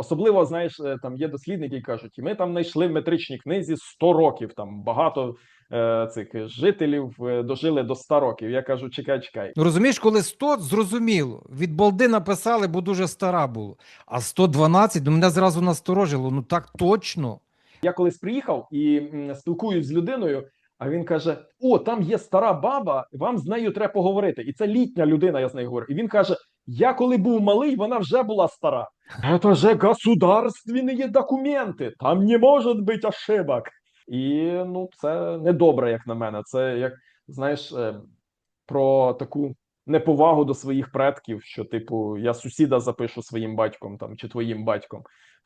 Особливо, знаєш, е, там є дослідники, які кажуть, і ми там знайшли в метричній книзі 100 років. Там багато е, цих жителів е, дожили до 100 років. Я кажу, чекай, чекай. Ну, розумієш, коли 100, зрозуміло. Від балди написали, бо дуже стара було. А 112, ну мене зразу насторожило. Ну так точно. Я колись приїхав і спілкуюсь з людиною. А він каже: О, там є стара баба, вам з нею треба поговорити. І це літня людина. Я з нею говорю. І він каже: Я коли був малий, вона вже була стара. Це же государственні документи. Там не може бути ошибок. І ну, це недобре, як на мене. Це як знаєш, е, про таку неповагу до своїх предків, що, типу, я сусіда запишу своїм батьком там чи твоїм батьком.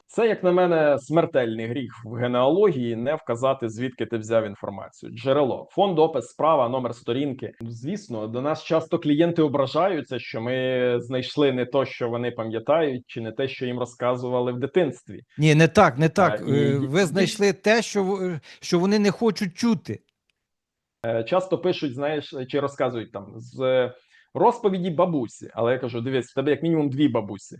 Це, як на мене, смертельний гріх в генеалогії не вказати, звідки ти взяв інформацію. Джерело, фонд, опис, справа, номер сторінки. Звісно, до нас часто клієнти ображаються, що ми знайшли не то, що вони пам'ятають, чи не те, що їм розказували в дитинстві. Ні, не так, не так. А, і- Е, Ви знайшли те, що, в- що вони не хочуть чути. Е, Часто пишуть, знаєш, чи розказують там з розповіді бабусі. Але я кажу: дивись, в тебе як мінімум дві бабусі.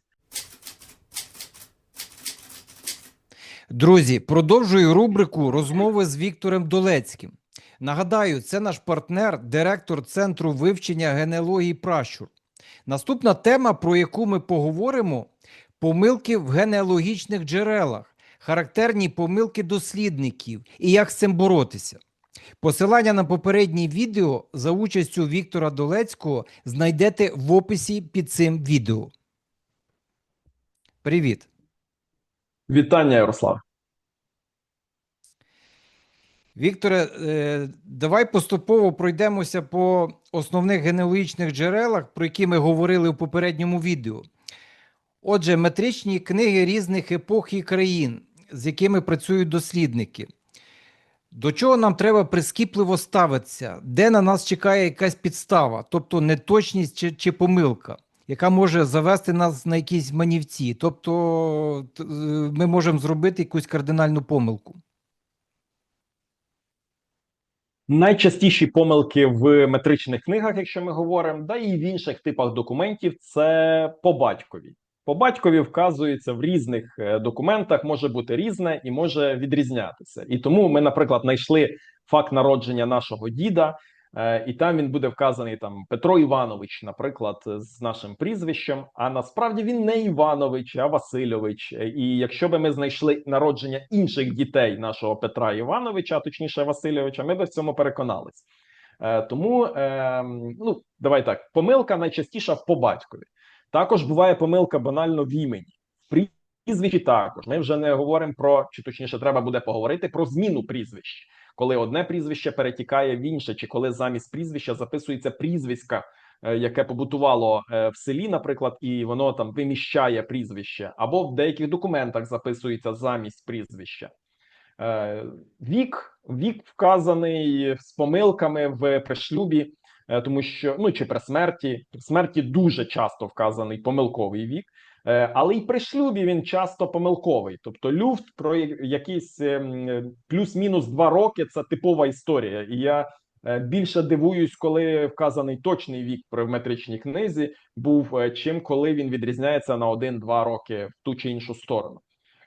Друзі, продовжую рубрику розмови з Віктором Долецьким. Нагадаю, це наш партнер, директор Центру вивчення генеалогії пращур. Наступна тема, про яку ми поговоримо: помилки в генеалогічних джерелах, характерні помилки дослідників і як з цим боротися. Посилання на попереднє відео за участю Віктора Долецького знайдете в описі під цим відео. Привіт! Вітання, Ярослав. Вікторе, е, давай поступово пройдемося по основних генеалогічних джерелах, про які ми говорили у попередньому відео. Отже, метричні книги різних епох і країн, з якими працюють дослідники. До чого нам треба прискіпливо ставитися, де на нас чекає якась підстава, тобто неточність чи, чи помилка, яка може завести нас на якісь манівці. Тобто ми можемо зробити якусь кардинальну помилку. Найчастіші помилки в метричних книгах, якщо ми говоримо, да і в інших типах документів, це по батькові. По батькові вказується в різних е, документах, може бути різне і може відрізнятися. І тому ми, наприклад, знайшли факт народження нашого діда, і там він буде вказаний там Петро Іванович, наприклад, з нашим прізвищем. А насправді він не Іванович, а Васильович. Е, І якщо би ми знайшли народження інших дітей нашого Петра Івановича, а точніше Васильовича, ми би в цьому переконались. Е, Тому е, ну давай так, помилка найчастіша по батькові. Також буває помилка банально в імені. В прізвищі також. Ми вже не говоримо про, чи точніше, треба буде поговорити про зміну прізвищ, коли одне прізвище перетікає в інше, чи коли замість прізвища записується прізвиська, е, яке побутувало е, в селі, наприклад, і воно там виміщає прізвище, або в деяких документах записується замість прізвища. Е, Вік, вік вказаний з помилками в пришлюбі, тому що ну чи при смерті, при смерті дуже часто вказаний помилковий вік, але й при шлюбі він часто помилковий. Тобто, люфт про якісь ем, плюс-мінус два роки це типова історія. І я е, більше дивуюсь, коли вказаний точний вік при метричній книзі був, е, чим коли він відрізняється на один-два роки в ту чи іншу сторону.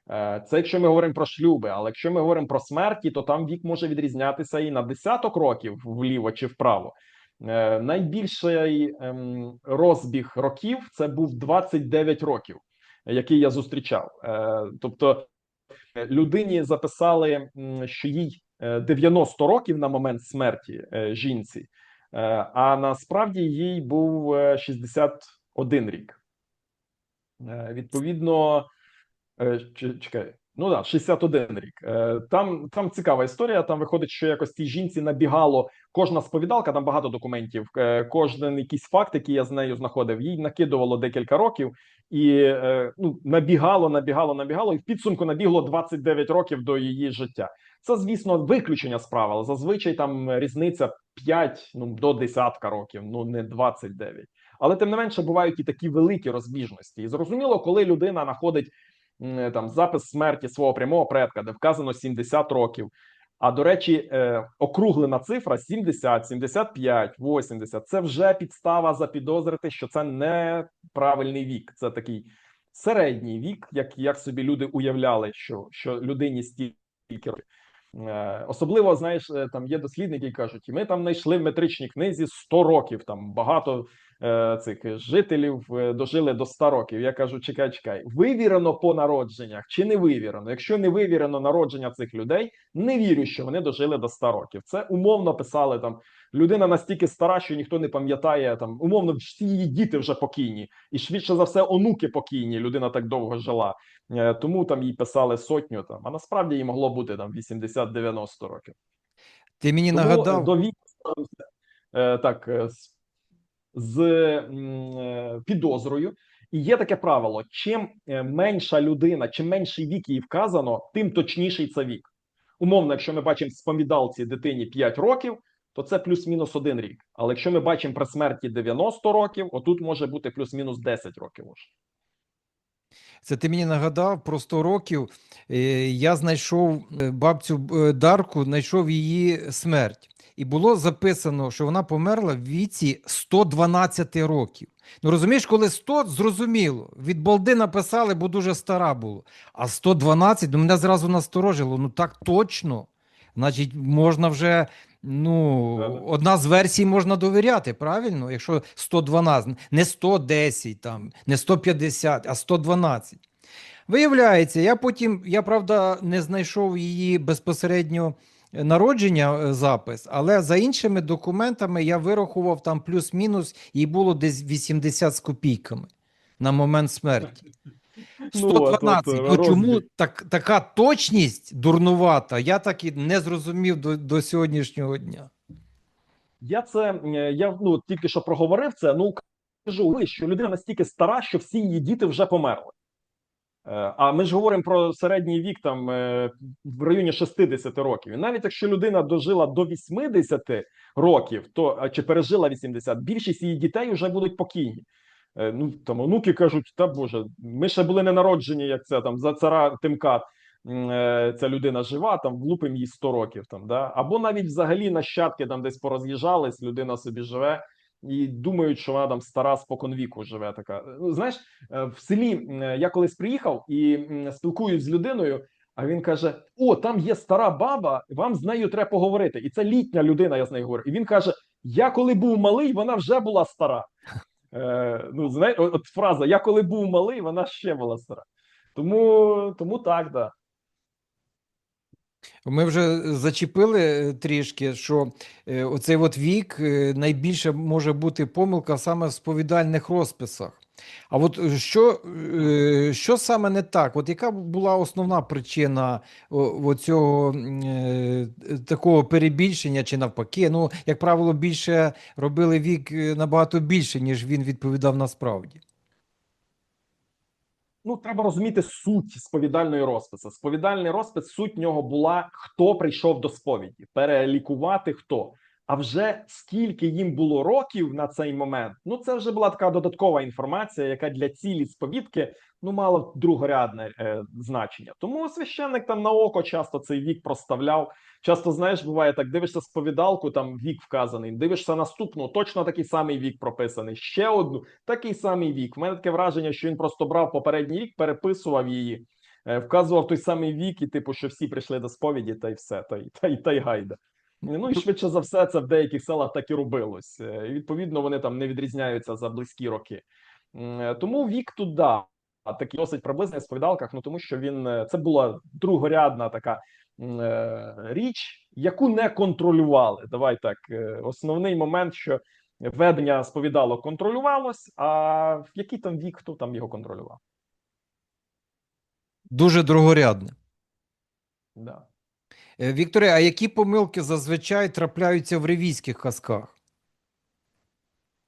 Е, Це якщо ми говоримо про шлюби, але якщо ми говоримо про смерті, то там вік може відрізнятися і на десяток років вліво чи вправо. Е, Найбільший ем, розбіг років це був 29 років, який я зустрічав. Е, Тобто е, людині записали, що їй е, 90 років на момент смерті жінці, а насправді їй був е, 61 рік. Відповідно. Чекай, ну да, 61 рік. Е, Там там цікава історія. Там виходить, що якось тій жінці набігало кожна сповідалка, там багато документів. е, Кожен якийсь факт, який я з нею знаходив, їй накидувало декілька років, і е, ну набігало, набігало, набігало, і в підсумку набігло 29 років до її життя. Це, звісно, виключення з правил. Зазвичай там різниця 5 ну, до десятка років, ну не 29. Але тим не менше бувають і такі великі розбіжності. І зрозуміло, коли людина знаходить там запис смерті свого прямого предка, де вказано 70 років. А до речі, е, округлена цифра 70, 75, 80 – це вже підстава запідозрити, що це неправильний вік. Це такий середній вік, як, як собі люди уявляли, що, що людині стільки років. Е, Особливо, знаєш, е, там є дослідники, які кажуть, і ми там знайшли в метричній книзі 100 років. Там багато е, цих жителів е, дожили до 100 років. Я кажу, чекай, чекай, вивірено по народженнях чи не вивірено? Якщо не вивірено народження цих людей, не вірю, що вони дожили до 100 років. Це умовно писали там. Людина настільки стара, що ніхто не пам'ятає там. Умовно, всі її діти вже покійні, і швидше за все, онуки покійні. Людина так довго жила. Е, Тому там їй писали сотню. Там а насправді їй могло бути там 80-90 років. Ти мені Тому нагадав, до віку ставився, е, так е, з, е, підозрою. І є таке правило: чим е, менша людина, чим менший вік їй вказано, тим точніший це вік. Умовно, якщо ми бачимо спомідалці дитині 5 років, то це плюс-мінус один рік. Але якщо ми бачимо при смерті 90 років, отут може бути плюс-мінус 10 років. Уже. Це ти мені нагадав про 100 років. Е, Я знайшов бабцю Дарку, знайшов її смерть. І було записано, що вона померла в віці 112 років. Ну розумієш, коли 100, зрозуміло. Від балди написали, бо дуже стара була. А 112, ну мене зразу насторожило. Ну так точно. Значить, можна вже. Ну, одна з версій можна довіряти, правильно? Якщо 112, не 110, там, не 150, а 112. Виявляється, я потім, я правда, не знайшов її безпосередньо народження е, запис, але за іншими документами я вирахував там плюс-мінус, їй було десь 80 з копійками на момент смерті. Ну, от, от, 112. Ну, чому так, така точність дурнувата? Я так і не зрозумів до, до сьогоднішнього дня. Я це е, я ну тільки що проговорив це. Ну кажу, що людина настільки стара, що всі її діти вже померли. Е, А ми ж говоримо про середній вік там е, в районі 60 років. І навіть якщо людина дожила до 80 років, то чи пережила 80, більшість її дітей вже будуть покійні. Е, Ну там онуки кажуть, та боже, ми ще були не народжені, як це там за цара Тимка. е, Ця людина жива, там влупим їй 100 років. Там да або навіть взагалі нащадки там десь пороз'їжджались, людина собі живе і думають, що вона там стара споконвіку живе. Така ну знаєш, е, в селі е, я колись приїхав і спілкуюсь з людиною. А він каже: О, там є стара баба, вам з нею треба поговорити. І це літня людина. Я з нею говорю. І він каже: Я коли був малий, вона вже була стара. Е, ну, знає, от фраза: Я коли був малий, вона ще була стара. Тому, тому так, да. Ми вже зачепили е, трішки, що е, оцей от вік е, найбільше може бути помилка саме в сповідальних розписах. А от е, що, е, що саме не так? От яка була основна причина оцього е, такого перебільшення чи навпаки? Ну, як правило, більше робили вік е, набагато більше, ніж він відповідав насправді. Ну, треба розуміти суть сповідальної розписи. Сповідальний розпис, суть нього була, хто прийшов до сповіді, перелікувати хто. А вже скільки їм було років на цей момент, ну це вже була така додаткова інформація, яка для цілі сповідки ну мала другорядне е, значення. Тому священник там на око часто цей вік проставляв. Часто знаєш, буває так: дивишся сповідалку, там вік вказаний. Дивишся наступну, точно такий самий вік прописаний. Ще одну такий самий вік. У мене таке враження, що він просто брав попередній рік, переписував її, е, вказував той самий вік, і типу, що всі прийшли до сповіді, та й все, та й та й та й гайда. Ну і швидше за все, це в деяких селах так і робилось. Е, І відповідно вони там не відрізняються за близькі роки. Е, Тому вік тут да, такий досить приблизний в сповідалках, ну тому що він е, це була другорядна така річ, яку не контролювали. Давай так. Основний момент, що ведення сповідалок контролювалось, а в який там вік, хто там його контролював? Дуже другорядне. Да. Е, Вікторе, а які помилки зазвичай трапляються в ревізьких казках?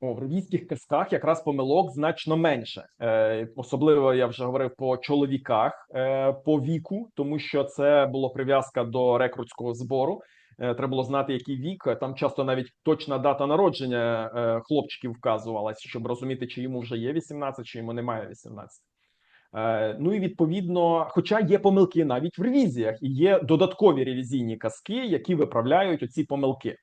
О, в ревізьких казках якраз помилок значно менше. Е, особливо я вже говорив по чоловіках е, по віку, тому що це було прив'язка до рекрутського збору. Е, треба було знати, який вік. Там часто навіть точна дата народження е, хлопчиків вказувалась, щоб розуміти, чи йому вже є 18, чи йому немає 18. Е, ну і відповідно, хоча є помилки навіть в ревізіях, і є додаткові ревізійні казки, які виправляють оці помилки.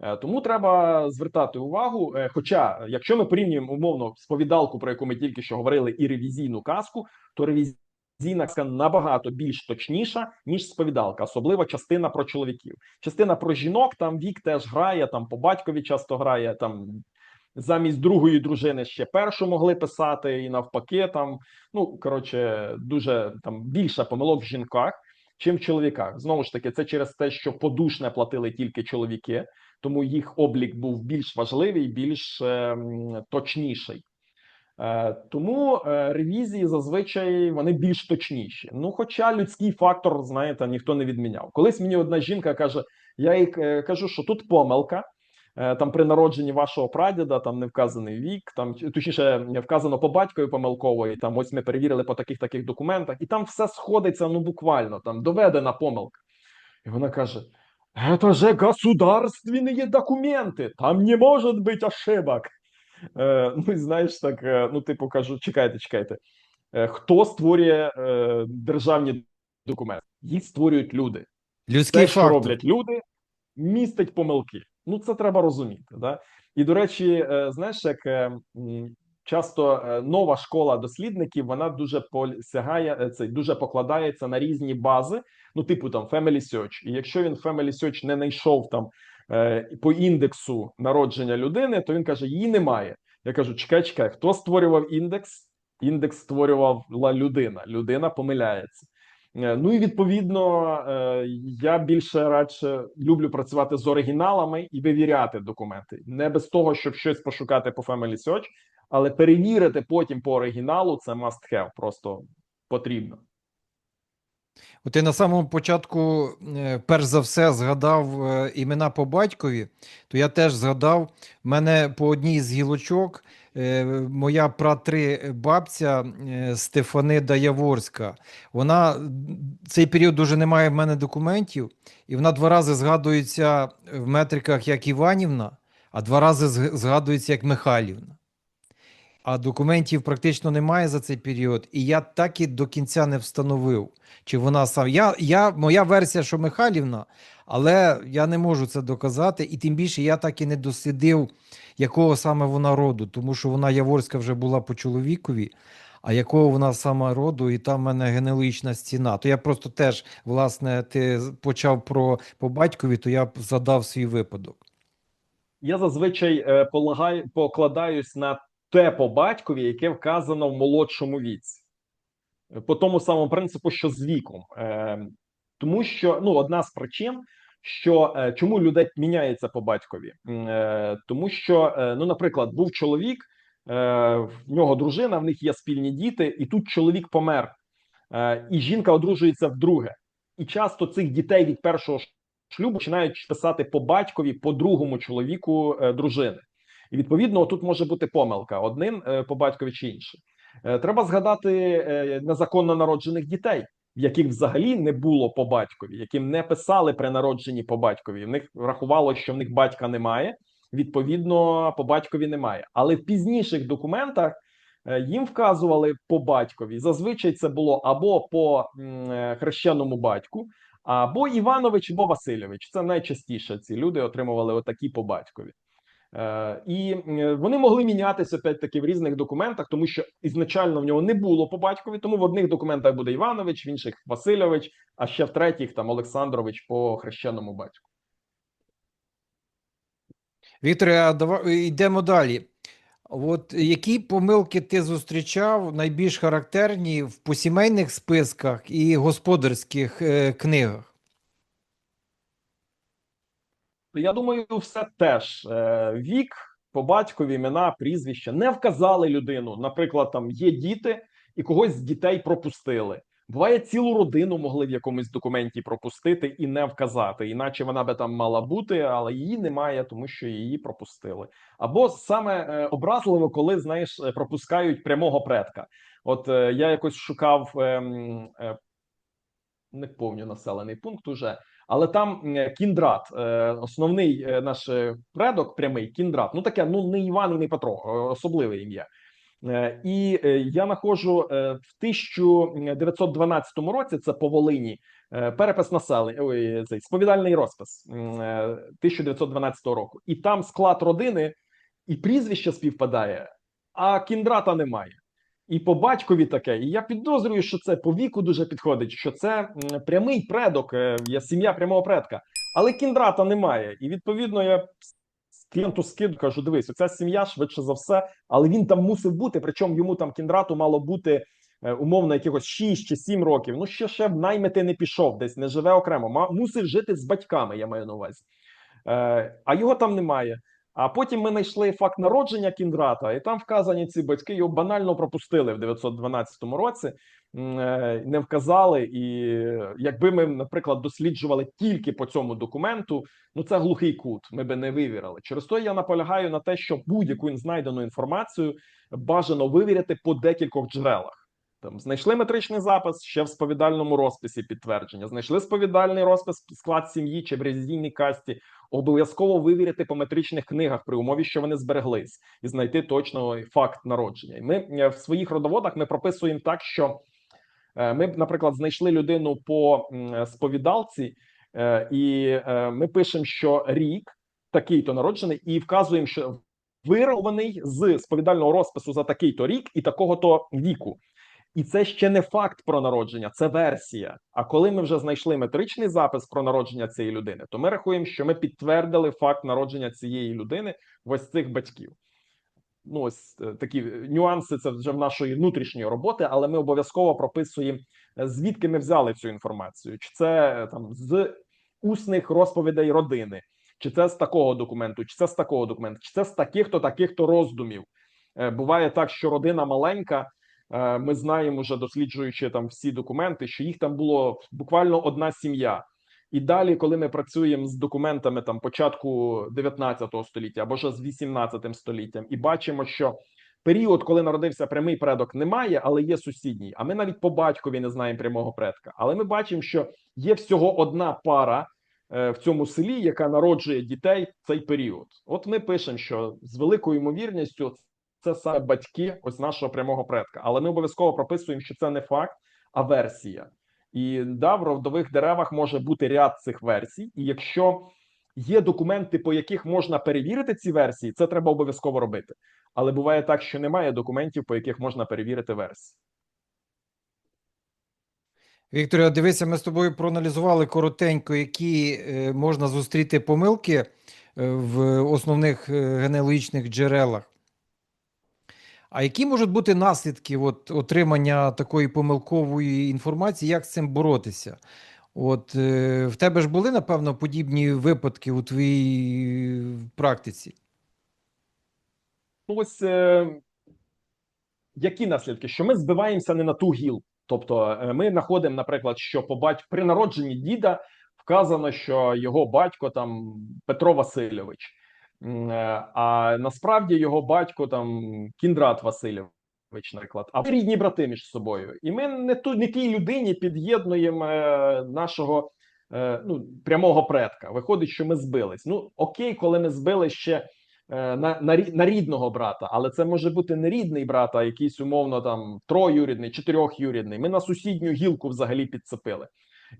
Е, Тому треба звертати увагу. е, Хоча, якщо ми порівнюємо умовно сповідалку, про яку ми тільки що говорили, і ревізійну казку, то ревізійна казка набагато більш точніша ніж сповідалка, особливо частина про чоловіків. Частина про жінок там вік теж грає, там по батькові часто грає. Там замість другої дружини ще першу могли писати, і навпаки, там ну коротше, дуже там більше помилок в жінках, чим в чоловіках. Знову ж таки, це через те, що подушне платили тільки чоловіки тому їх облік був більш важливий, більш е, точніший. Тому е, ревізії зазвичай вони більш точніші. Ну, хоча людський фактор, знаєте, ніхто не відміняв. Колись мені одна жінка каже: я їй е, кажу, що тут помилка. е, Там при народженні вашого прадіда там не вказаний вік, там чи- точніше не вказано по батькові помилково, і там ось ми перевірили по таких таких документах, і там все сходиться ну буквально там доведена помилка. И она каже, это же государственные документы, там не может быть ошибок. Е, ну і знаєш, так, е, ну, типу, кажу, чекайте, чекайте. Е, хто створює е, державні документи? Їх створюють люди. Людський Те, що фактор. роблять люди, містить помилки. Ну, це треба розуміти. Да? І, до речі, е, знаєш, як е, часто е, нова школа дослідників вона дуже посягає е, це дуже покладається на різні бази, ну, типу там Family Search. І якщо він Family Search не знайшов там по індексу народження людини, то він каже: її немає. Я кажу: чекай, чекай, хто створював індекс? Індекс створювала людина. Людина помиляється. Е, Ну і відповідно е, я більше радше люблю працювати з оригіналами і вивіряти документи, не без того, щоб щось пошукати по Family Search, але перевірити потім по оригіналу це must have, просто потрібно. От ти на самому початку, е, перш за все, згадав імена по батькові, то я теж згадав, мене по одній з гілочок моя пратри бабця е, Стефанида Яворська. Вона цей період дуже немає в мене документів, і вона два рази згадується в метриках як Іванівна, а два рази згадується як Михайлівна. А документів практично немає за цей період, і я так і до кінця не встановив, чи вона сам. Я, я, моя версія, що Михайлівна, але я не можу це доказати, і тим більше я так і не дослідив, якого саме вона роду, тому що вона Яворська вже була по чоловікові, а якого вона саме роду, і там в мене генеалогічна стіна. То я просто теж, власне, ти почав про по батькові, то я задав свій випадок. Я зазвичай е, полагаю, покладаюсь на те по батькові, яке вказано в молодшому віці, по тому самому принципу, що з віком. Е, тому що ну, одна з причин, що е, чому людей міняється по батькові, е, тому що, е, ну, наприклад, був чоловік, е, в нього дружина, в них є спільні діти, і тут чоловік помер, е, і жінка одружується вдруге. І часто цих дітей від першого шлюбу починають писати по батькові, по другому чоловіку е, дружини. І відповідно тут може бути помилка одним е, по батькові чи іншим. Е, Треба згадати е, незаконно народжених дітей, в яких взагалі не було по батькові, яким не писали при народженні по батькові. В них рахувало, що в них батька немає. Відповідно, по батькові немає. Але в пізніших документах їм вказували по батькові. Зазвичай це було або по хрещеному батьку, або Іванович, або Васильович. Це найчастіше ці люди отримували отакі по батькові. Е, і е, вони могли мінятися опять таки в різних документах, тому що ізначально в нього не було по батькові. Тому в одних документах буде Іванович, в інших Васильович, а ще в третіх там Олександрович по хрещеному батьку. Вікторе, а давай йдемо далі. От які помилки ти зустрічав найбільш характерні в посімейних списках і господарських е, книгах? Я думаю, все теж Е, вік по батькові, імена, прізвища не вказали людину. Наприклад, там є діти, і когось з дітей пропустили. Буває, цілу родину могли в якомусь документі пропустити і не вказати, іначе вона би там мала бути, але її немає, тому що її пропустили. Або саме е, образливо, коли знаєш, е, пропускають прямого предка. От я якось шукав ем, не помню населений пункт уже. Але там кіндрат, е, основний е, наш е, предок прямий кіндрат. Ну таке, ну не Іван і не Петро, особливе ім'я. І я знаходжу е, в 1912 році, це по Волині, перепис населення, ой, цей сповідальний розпис м, е, 1912 року. І там склад родини і прізвище співпадає, а кіндрата немає. І по батькові таке. І я підозрюю, що це по віку дуже підходить, що це прямий предок, е, є сім'я прямого предка, але кіндрата немає. І відповідно я клієнту скиду, кажу: дивись, оця сім'я швидше за все, але він там мусив бути. Причому йому там кіндрату мало бути е, умовно якихось 6 чи 7 років. Ну ще ще в наймити не пішов, десь не живе окремо. Мусив жити з батьками, я маю на увазі. Е, а його там немає. А потім ми знайшли факт народження кіндрата, і там вказані ці батьки його банально пропустили в 912 році, е, не вказали. І якби ми, наприклад, досліджували тільки по цьому документу, ну це глухий кут. Ми би не вивірили. Через то я наполягаю на те, що будь-яку знайдену інформацію бажано вивіряти по декількох джерелах. Там знайшли метричний запис ще в сповідальному розписі підтвердження. Знайшли сповідальний розпис склад сім'ї чи в резидійній касті. Обов'язково вивіряти по метричних книгах при умові, що вони збереглись, і знайти точно факт народження. І ми е, в своїх родоводах ми прописуємо так, що е, ми наприклад, знайшли людину по сповідалці, е, і е, ми пишемо, що рік такий-то народжений, і вказуємо, що вирований з сповідального розпису за такий-то рік і такого-то віку. І це ще не факт про народження, це версія. А коли ми вже знайшли метричний запис про народження цієї людини, то ми рахуємо, що ми підтвердили факт народження цієї людини ось цих батьків. Ну, ось е, такі нюанси. Це вже в нашої внутрішньої роботи, але ми обов'язково прописуємо, е, звідки ми взяли цю інформацію, чи це е, там з усних розповідей родини, чи це з такого документу, чи це з такого документу, чи це з таких-то таких-то роздумів. Е, Буває так, що родина маленька. Е, Ми знаємо, вже досліджуючи там всі документи, що їх там було буквально одна сім'я. І далі, коли ми працюємо з документами там початку 19 століття або ж з 18 століттям, і бачимо, що період, коли народився прямий предок, немає, але є сусідній. А ми навіть по батькові не знаємо прямого предка. Але ми бачимо, що є всього одна пара е, в цьому селі, яка народжує дітей в цей період. От ми пишемо, що з великою ймовірністю це саме батьки ось нашого прямого предка. Але ми обов'язково прописуємо, що це не факт, а версія. І да, в родових деревах може бути ряд цих версій. І якщо є документи, по яких можна перевірити ці версії, це треба обов'язково робити. Але буває так, що немає документів, по яких можна перевірити версії. Вікторія, дивися, ми з тобою проаналізували коротенько, які е, можна зустріти помилки е, в основних е, генеалогічних джерелах. А які можуть бути наслідки от, отримання такої помилкової інформації, як з цим боротися? От е, в тебе ж були, напевно, подібні випадки у твоїй практиці? Ну, ось е, які наслідки? Що ми збиваємося не на ту гілку. Тобто, е, ми знаходимо, наприклад, що по бать... при народженні діда вказано, що його батько там Петро Васильович, а насправді його батько там Кіндрат Васильович, наприклад, а рідні брати між собою. І ми не ту не тій людині під'єднуємо е, нашого е, ну, прямого предка. Виходить, що ми збились. Ну окей, коли ми збили ще е, на, на, на рідного брата, але це може бути не рідний брат, а якийсь умовно там троюрідний, чотирьохюрідний. Ми на сусідню гілку взагалі підцепили.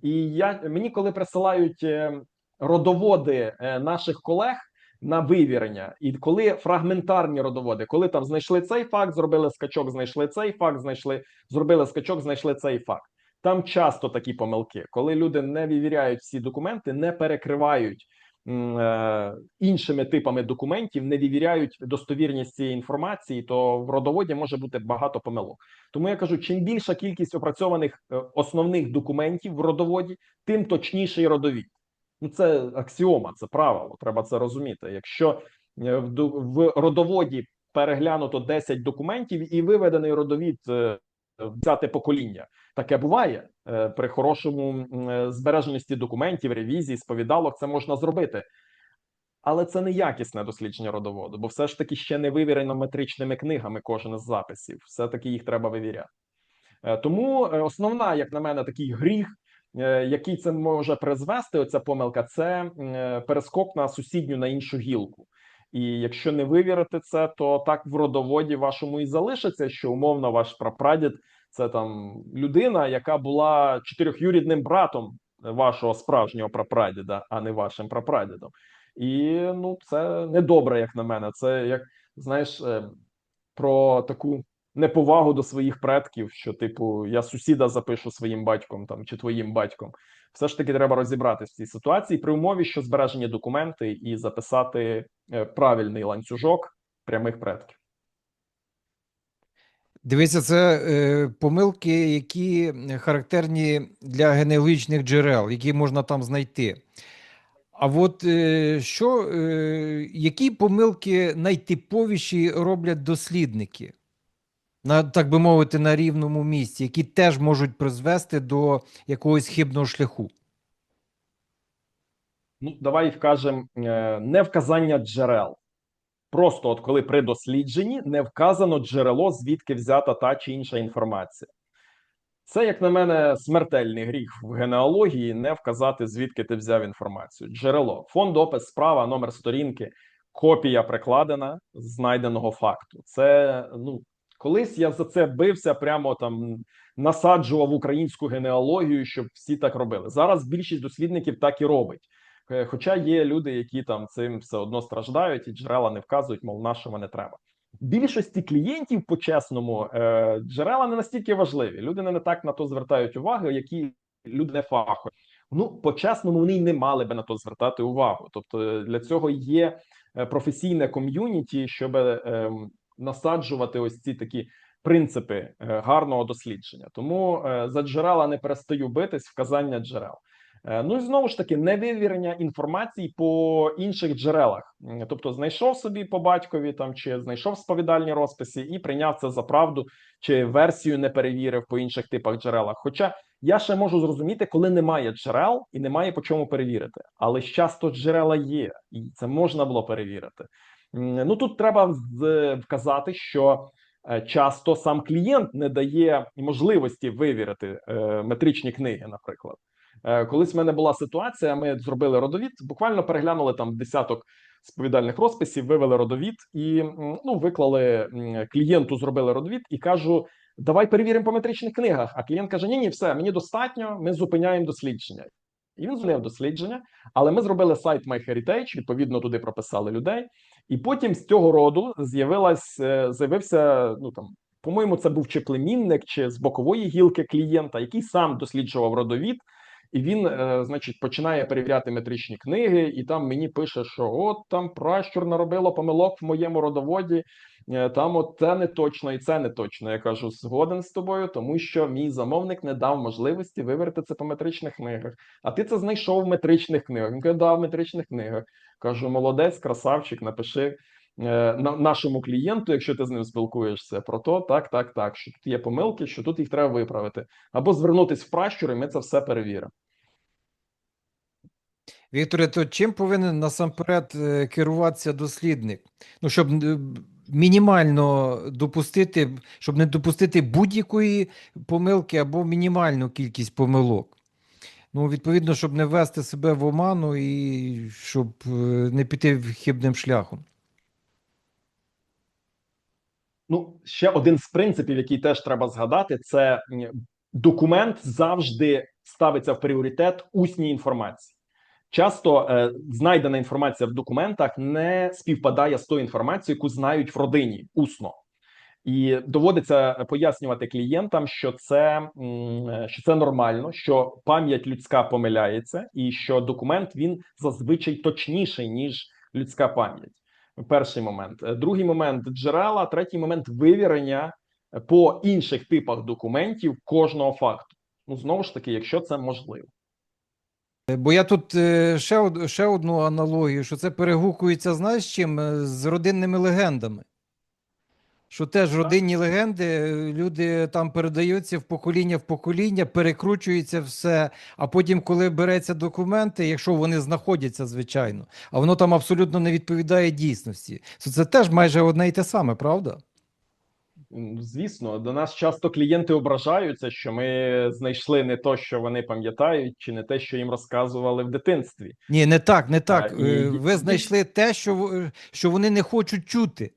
І я мені, коли присилають е, родоводи е, наших колег на вивірення, і коли фрагментарні родоводи, коли там знайшли цей факт, зробили скачок, знайшли цей факт, знайшли, зробили скачок, знайшли цей факт. Там часто такі помилки, коли люди не вивіряють всі документи, не перекривають е, іншими типами документів, не вивіряють достовірність цієї інформації, то в родоводі може бути багато помилок. Тому я кажу: чим більша кількість опрацьованих е, основних документів в родоводі, тим точніший родовід. Ну це аксіома, це правило. Треба це розуміти. Якщо е, в, родоводі переглянуто 10 документів і виведений родовід е, в взяте покоління, таке буває Е, при хорошому збереженості документів, ревізії, сповідалок. Це можна зробити. Але це не якісне дослідження родоводу, бо все ж таки ще не вивірено метричними книгами кожен із записів. Все таки їх треба вивіряти. Тому основна, як на мене, такий гріх, який це може призвести, оця помилка, це е, перескок на сусідню на іншу гілку. І якщо не вивірити це, то так в родоводі вашому і залишиться, що умовно ваш прапрадід це там людина, яка була чотирьохюрідним братом вашого справжнього прапрадіда, а не вашим прапрадідом. І ну, це недобре, як на мене. Це як знаєш, е, про таку неповагу до своїх предків, що, типу, я сусіда запишу своїм батьком там чи твоїм батьком. Все ж таки треба розібратися в цій ситуації при умові, що збережені документи і записати е, правильний ланцюжок прямих предків. Дивіться, це е, помилки, які характерні для генеалогічних джерел, які можна там знайти. А от е, що, е, які помилки найтиповіші роблять дослідники, на, так би мовити, на рівному місці, які теж можуть призвести до якогось хибного шляху? Ну, давай вкажемо е, не вказання джерел. Просто, от коли при дослідженні не вказано джерело, звідки взята та чи інша інформація. Це, як на мене, смертельний гріх в генеалогії не вказати, звідки ти взяв інформацію. Джерело, фонд опис справа, номер сторінки, копія прикладена знайденого факту. Це ну колись я за це бився, прямо там насаджував українську генеалогію, щоб всі так робили. Зараз більшість дослідників так і робить. Е, Хоча є люди, які там цим все одно страждають і джерела не вказують, мов нашого не треба. Більшості клієнтів по-чесному е, джерела не настільки важливі. Люди не так на то звертають увагу, які люди не фахові. Ну, по-чесному, вони й не мали би на то звертати увагу. Тобто е, для цього є професійне ком'юніті, щоб е, насаджувати ось ці такі принципи е, гарного дослідження. Тому е, за джерела не перестаю битись, вказання джерел. Е, Ну і знову ж таки, невивірення інформації по інших джерелах. Тобто, знайшов собі по батькові там чи знайшов сповідальні розписи і прийняв це за правду, чи версію не перевірив по інших типах джерелах. Хоча я ще можу зрозуміти, коли немає джерел і немає по чому перевірити, але часто джерела є, і це можна було перевірити. Ну тут треба вказати, що е, часто сам клієнт не дає можливості вивірити е, метричні книги, наприклад. Е, Колись в мене була ситуація, ми зробили родовід, буквально переглянули там десяток сповідальних розписів, вивели родовід і ну, виклали клієнту, зробили родовід і кажу: давай перевіримо по метричних книгах. А клієнт каже: Ні, ні, все, мені достатньо, ми зупиняємо дослідження. І він зупинив дослідження, але ми зробили сайт MyHeritage, відповідно, туди прописали людей. І потім з цього роду з'явилась, е, з'явився, ну там, по-моєму, це був чи племінник, чи з бокової гілки клієнта, який сам досліджував родовід. І він, е, значить, починає перевіряти метричні книги, і там мені пише, що от там пращур наробило помилок в моєму родоводі. е, Там от це не точно і це не точно. Я кажу, згоден з тобою, тому що мій замовник не дав можливості вивірити це по метричних книгах. А ти це знайшов в метричних книгах. Він каже, да, в метричних книгах. Кажу, молодець, красавчик, напиши е, на нашому клієнту, якщо ти з ним спілкуєшся, про то так, так, так, що тут є помилки, що тут їх треба виправити, або звернутись в пращур, і ми це все перевіримо. Вікторе, то чим повинен насамперед е, керуватися дослідник? Ну, щоб е, мінімально допустити, щоб не допустити будь-якої помилки або мінімальну кількість помилок. Ну, відповідно, щоб не ввести себе в оману і щоб е, не піти хибним шляхом. Ну, ще один з принципів, який теж треба згадати, це документ завжди ставиться в пріоритет усній інформації. Часто е, знайдена інформація в документах не співпадає з тою інформацією, яку знають в родині усно. І доводиться пояснювати клієнтам, що це, що це нормально, що пам'ять людська помиляється, і що документ він зазвичай точніший ніж людська пам'ять. Перший момент. Другий момент джерела, третій момент вивірення по інших типах документів кожного факту. Ну знову ж таки, якщо це можливо. Бо я тут е, ще, ще одну аналогію, що це перегукується, знаєш, чим? Е, З родинними легендами. Що теж родинні легенди, е, люди там передаються в покоління в покоління, перекручується все. А потім, коли береться документи, якщо вони знаходяться, звичайно, а воно там абсолютно не відповідає дійсності. То це теж майже одне і те саме, правда? Звісно, до нас часто клієнти ображаються, що ми знайшли не то, що вони пам'ятають, чи не те, що їм розказували в дитинстві. Ні, не так, не так. і- Е, і- Ви знайшли те, що, в- що вони не хочуть чути.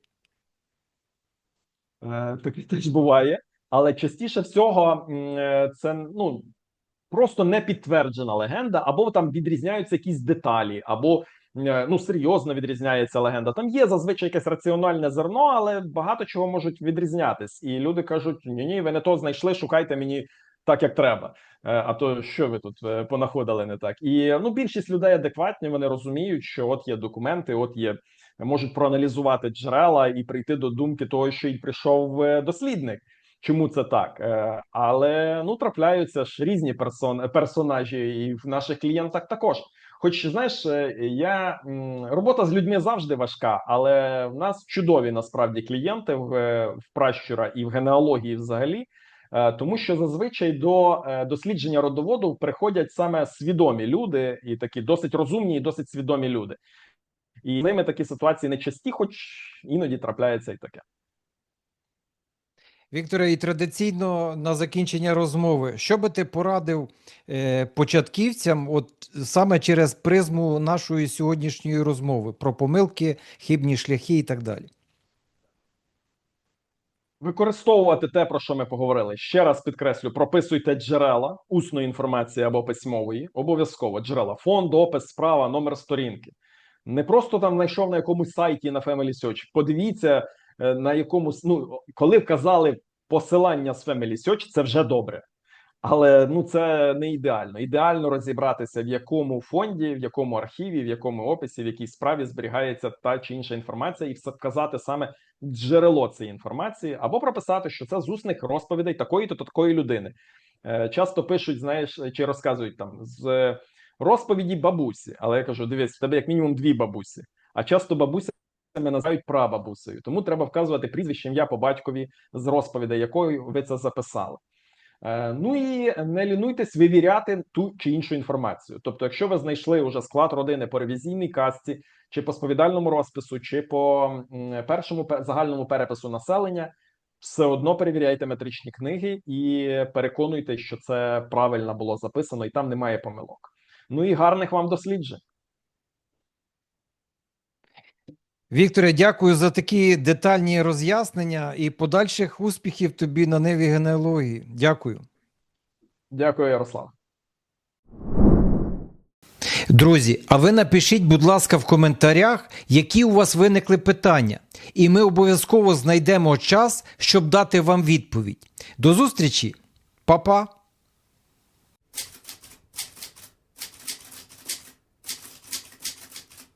Е, Таке теж буває, але частіше всього е, це ну просто не підтверджена легенда, або там відрізняються якісь деталі, або е, ну серйозно відрізняється легенда. Там є зазвичай якесь раціональне зерно, але багато чого можуть відрізнятись. І люди кажуть: ні, ні, ви не то знайшли, шукайте мені так, як треба. А то що ви тут понаходили не так? І ну більшість людей адекватні, вони розуміють, що от є документи, от є можуть проаналізувати джерела і прийти до думки того, що й прийшов е, дослідник. Чому це так? Е, Але ну трапляються ж різні персон, персонажі, і в наших клієнтах також. Хоч знаєш, е, я робота з людьми завжди важка, але в нас чудові насправді клієнти в, в пращура і в генеалогії взагалі. Тому що зазвичай до дослідження родоводу приходять саме свідомі люди, і такі досить розумні і досить свідомі люди. І з ними такі ситуації не часті, хоч іноді трапляється і таке. Вікторе, і традиційно на закінчення розмови, що би ти порадив е, початківцям, от саме через призму нашої сьогоднішньої розмови про помилки, хибні шляхи і так далі? Використовувати те, про що ми поговорили. Ще раз підкреслю: прописуйте джерела усної інформації або письмової. Обов'язково джерела, фонд, опис, справа, номер сторінки. Не просто там знайшов на якомусь сайті на Family Search. Подивіться е, на якомусь. Ну коли вказали посилання з Family Search, це вже добре. Але ну це не ідеально. Ідеально розібратися, в якому фонді, в якому архіві, в якому описі, в якій справі зберігається та чи інша інформація, і вказати саме джерело цієї інформації, або прописати, що це з усних розповідей такої-то такої людини. Е, Часто пишуть, знаєш, чи розказують там з розповіді бабусі. Але я кажу: дивись, в тебе як мінімум дві бабусі, а часто бабуся. Називають прабабусею, тому треба вказувати прізвище ім'я по батькові з розповідей, якою ви це записали. Е, Ну і не лінуйтесь вивіряти ту чи іншу інформацію. Тобто, якщо ви знайшли уже склад родини по ревізійній касті, чи по сповідальному розпису, чи по першому загальному перепису населення, все одно перевіряйте метричні книги і переконуйте, що це правильно було записано, і там немає помилок. Ну і гарних вам досліджень. Вікторе, дякую за такі детальні роз'яснення і подальших успіхів тобі на неві генеалогії. Дякую. Дякую, Ярослав. Друзі, а ви напишіть, будь ласка, в коментарях, які у вас виникли питання, і ми обов'язково знайдемо час, щоб дати вам відповідь. До зустрічі, Па-па!